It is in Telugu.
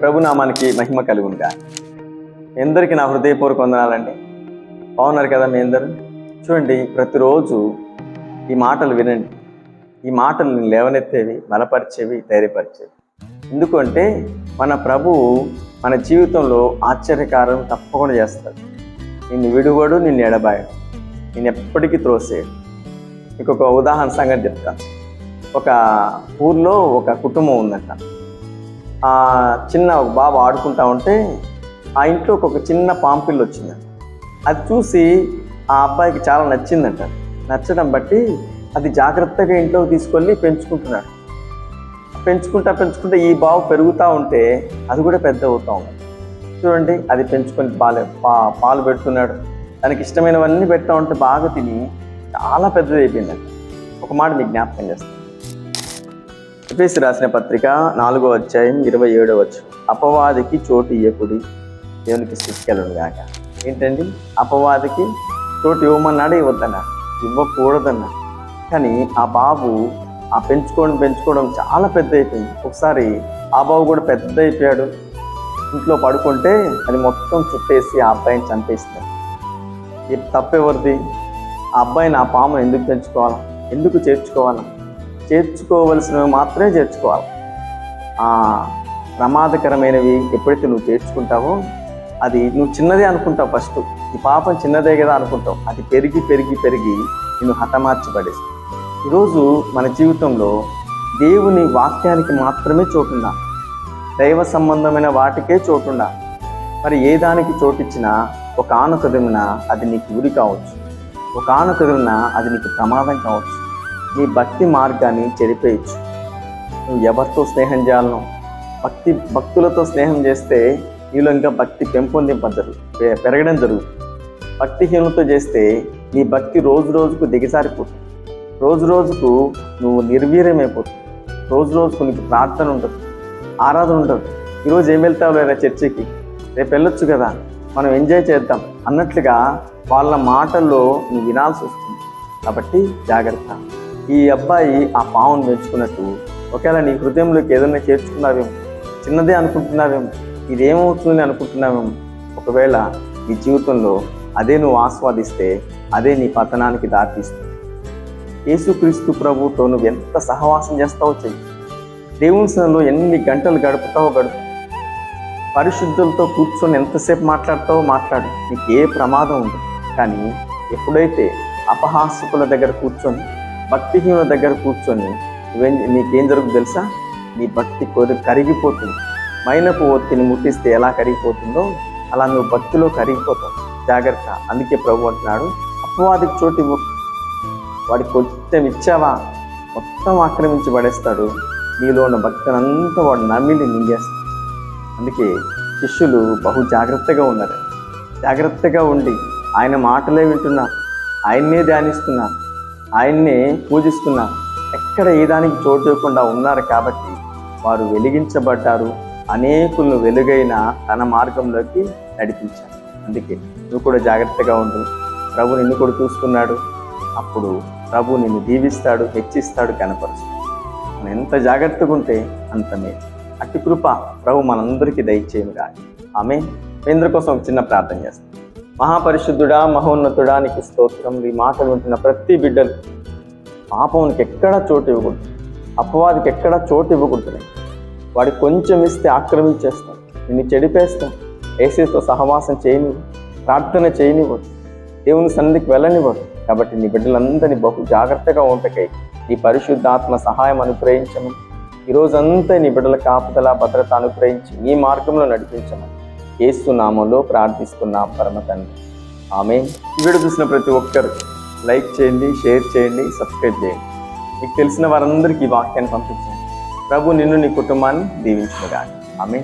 ప్రభునామానికి మహిమ కలుగునుగా. ఎందరికి నా హృదయపూర్వక వందనాలండి. బాగున్నారు కదా మీ అందరూ? చూడండి ప్రతిరోజు ఈ మాటలు వినండి. ఈ మాటలు లేవనెత్తేవి బలపరిచేవి ధైర్యపరిచేవి. ఎందుకంటే మన ప్రభువు మన జీవితంలో ఆశ్చర్యకారం తప్పకుండా చేస్తాడు. నిన్ను విడువడు నిన్ను ఎడబాయడు. నేను ఎప్పటికీ త్రోసేయడు మీకు ఒక ఉదాహరణ సంగతి చెప్తాను. ఒక ఊర్లో ఒక కుటుంబం ఉందంట. చిన్న ఒక బాబు ఆడుకుంటా ఉంటే ఆ ఇంట్లో ఒక చిన్న పాంపిల్లు వచ్చిందంట అది చూసి ఆ అబ్బాయికి చాలా నచ్చిందంట. నచ్చడం బట్టి అది జాగ్రత్తగా ఇంట్లోకి తీసుకొని పెంచుకుంటున్నాడు. పెంచుకుంటా పెంచుకుంటా ఈ బావు పెరుగుతూ ఉంటే అది కూడా పెద్ద అవుతా ఉంది. చూడండి అది పెంచుకొని పాలు పా పాలు పెడుతున్నాడు. దానికి ఇష్టమైనవన్నీ పెడతా ఉంటే బాగా తిని చాలా పెద్దది అయిపోయిందండి ఒక మాట మీకు జ్ఞాపకం చేస్తాను. ఎపిసి రాసిన పత్రిక నాలుగో అధ్యాయం ఇరవై ఏడో వచ్చు అపవాదికి చోటు ఇయ్యకుడి దేవునికి శిక్షలను గాక. ఏంటండి? అపవాదికి చోటు ఇవ్వమన్నాడు ఇవ్వద్దన్నా ఇవ్వకూడదన్నా కానీ ఆ బాబు ఆ పెంచుకోవడం పెంచుకోవడం చాలా పెద్ద అయిపోయింది. ఒకసారి ఆ బాబు కూడా పెద్ద అయిపోయాడు. ఇంట్లో పడుకుంటే అది మొత్తం చుట్టేసి ఆ అబ్బాయిని చంపేసింది. ఈ తప్పెవరిది? ఆ అబ్బాయిని ఆ పాము ఎందుకు పెంచుకోవాలా? ఎందుకు చేర్చుకోవాలా? చేర్చుకోవలసినవి మాత్రమే చేర్చుకోవాలి. ఆ ప్రమాదకరమైనవి ఎప్పుడైతే నువ్వు చేర్చుకుంటావో అది నువ్వు చిన్నదే అనుకుంటావు ఫస్ట్ ఈ పాపం చిన్నదే కదా అనుకుంటావు. అది పెరిగి పెరిగి పెరిగి నువ్వు హతమార్చి పడేస్తుంది ఈరోజు మన జీవితంలో దేవుని వాక్యానికి మాత్రమే చోటుండా దైవ సంబంధమైన వాటికే చోటుండా మరి ఏ దానికి చోటిచ్చినా ఒక ఆనకదమిన అది నీకు ఉరి కావచ్చు. ఒక ఆనకదమిన అది నీకు ప్రమాదం కావచ్చు. నీ భక్తి మార్గాన్ని చెడిపోయచ్చు. నువ్వు ఎవరితో స్నేహం చేయాలనో భక్తి భక్తులతో స్నేహం చేస్తే నీలో ఇంకా భక్తి పెంపొందింపజరు పెరగడం జరుగుతుంది. భక్తిహీనులతో చేస్తే నీ భక్తి రోజు రోజుకు దిగజారిపోతుంది. రోజు రోజుకు నువ్వు నిర్వీర్యమైపోతుంది. రోజు రోజుకు నీకు ప్రార్థన ఉండదు ఆరాధన ఉండదు ఈరోజు ఏం వెళ్తావు లేదా చర్చికి? రేపు వెళ్ళొచ్చు కదా మనం ఎంజాయ్ చేద్దాం అన్నట్లుగా వాళ్ళ మాటల్లో నువ్వు వినాల్సి వస్తుంది. కాబట్టి జాగ్రత్త. ఈ అబ్బాయి ఆ పావును మెచ్చుకున్నట్టు ఒకవేళ నీ హృదయంలోకి ఏదైనా చేర్చుకున్నావేమో చిన్నదే అనుకుంటున్నావేమో ఇదేమవుతుందని అనుకుంటున్నావేమో ఒకవేళ నీ జీవితంలో అదే నువ్వు ఆస్వాదిస్తే అదే నీ పతనానికి దారితీస్తుంది. యేసుక్రీస్తు ప్రభుతో నువ్వు ఎంత సహవాసం చేస్తావో చెయ్యి. దేవుని ఎన్ని గంటలు గడుపుతావో గడుపు. పరిశుద్ధులతో కూర్చొని ఎంతసేపు మాట్లాడతావో మాట్లాడు. నీకు ఏ ప్రమాదం ఉండదు. కానీ ఎప్పుడైతే అపహాసకుల దగ్గర కూర్చొని భక్తిహీనుల దగ్గర కూర్చొని నీకేం జరుగుతుంది తెలుసా? నీ భక్తి కొరి కరిగిపోతుంది. మైనపు ఒత్తిని ముట్టిస్తే ఎలా కరిగిపోతుందో అలా నువ్వు భక్తిలో కరిగిపోతావు. జాగ్రత్త. అందుకే ప్రభు అంటున్నాడు అపవాదికి చోటు వాడికి కొంచెం ఇచ్చావా? మొత్తం ఆక్రమించి పడేస్తాడు. నీలో ఉన్న భక్తులంతా వాడు నమ్మిని నింగేస్తాడు అందుకే శిష్యులు బహు జాగ్రత్తగా ఉన్నారు. జాగ్రత్తగా ఉండి ఆయన మాటలే వింటున్నా ఆయన్నే ధ్యానిస్తున్నా ఆయన్ని పూజిస్తున్నారు ఎక్కడ ఏ దానికి చోటు ఇవ్వకుండా ఉన్నారు కాబట్టి వారు వెలిగించబడ్డారు. అనేకులను వెలుగైన తన మార్గంలోకి నడిపించారు. అందుకే నువ్వు కూడా జాగ్రత్తగా ఉండు. ప్రభు నిన్ను కూడా చూస్తున్నాడు. అప్పుడు ప్రభు నిన్ను దీవిస్తాడు హెచ్చిస్తాడు కనపరుస్తాడు. మనం ఎంత జాగ్రత్తగా ఉంటే అంత మేలు. అట్టి కృప ప్రభు మనందరికీ దయచేయము కానీ ఆమె కేంద్ర కోసం ఒక చిన్న ప్రార్థన చేస్తాం. మహాపరిశుద్ధుడా మహోన్నతుడా నీకు స్తోత్రం. ఈ మాటలు వింటున్న ప్రతి బిడ్డలు పాపంకి ఎక్కడా చోటు ఇవ్వకూడదు. అపవాదికి ఎక్కడా చోటు ఇవ్వకూడదు. వాడి కొంచెం ఇస్తే ఆక్రమించేస్తాం నిన్ను చెడిపేస్తాం ఏసీతో సహవాసం చేయనివ్వు. ప్రార్థన చేయనివ్వడు. దేవుని సన్నిధికి వెళ్ళనివ్వడు. కాబట్టి నీ బిడ్డలందరినీ బహు జాగ్రత్తగా ఉంటకై నీ పరిశుద్ధాత్మ సహాయం అనుగ్రహించమని. ఈ రోజంతా నీ బిడ్డల కాపుదల భద్రత అనుగ్రహించి నీ మార్గంలో నడిపించమని. ఏసు ప్రార్థిస్తున్నాం పరమ తండ్రి. ఆమె వీడియో చూసిన ప్రతి ఒక్కరు లైక్ చేయండి షేర్ చేయండి సబ్స్క్రైబ్ చేయండి. మీకు తెలిసిన వారందరికీ ఈ వాక్యాన్ని పంపించండి. ప్రభు నిన్ను నీ కుటుంబాన్ని దీవించుగా ఆమె